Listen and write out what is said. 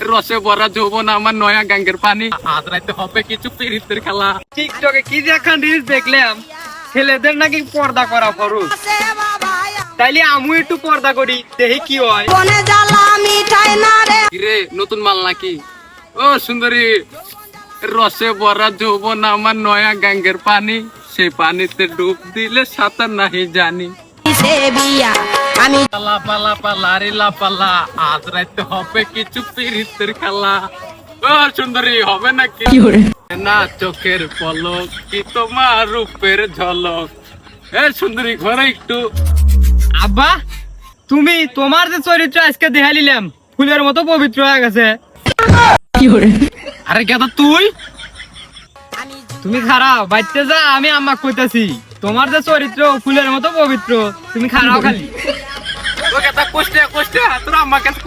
রসে ভরা যৌবন আমার নয়া গাঙ্গের পানি। আজ রাতে হবে কিছু পিরিতের খেলা। টিকটকে কি যে একখান রিলস দেখলাম ছেলেদের নাকি পর্দা করা ফরজ। তাইলে আমি একটু পর্দা করি দেখি কি হয়। রে। নতুন মাল নাকি? ও সুন্দরী। রসে ভরা যৌবন আমার নয়া গাঙ্গের পানি। সেই পানিতে ডুব দিলে সাঁতার নাহি জানি। সে বিয়া। আমি পালা পালা পালা রে লা পালা আজ রাতে হবে কিছু পিরিতের খেলা। সুন্দরী হবে নাকি? না চোখের পলক কি তোমার রূপের ঝলক? এ সুন্দরী ঘরে একটু। আব্বা তুমি তোমার যে চরিত্র আজকে দেখা নিলাম ফুলের মতো পবিত্র হয়ে গেছে। আরে গেদা তুই? তুমি খারাপ, বাইতে যা, আমি আম্মা কইতাছি। তোমার যে চরিত্র, ফুলের মতো পবিত্র, তুমি খারাপ খালি। কষ্ট কষ্ট তোর আম্মা কাছে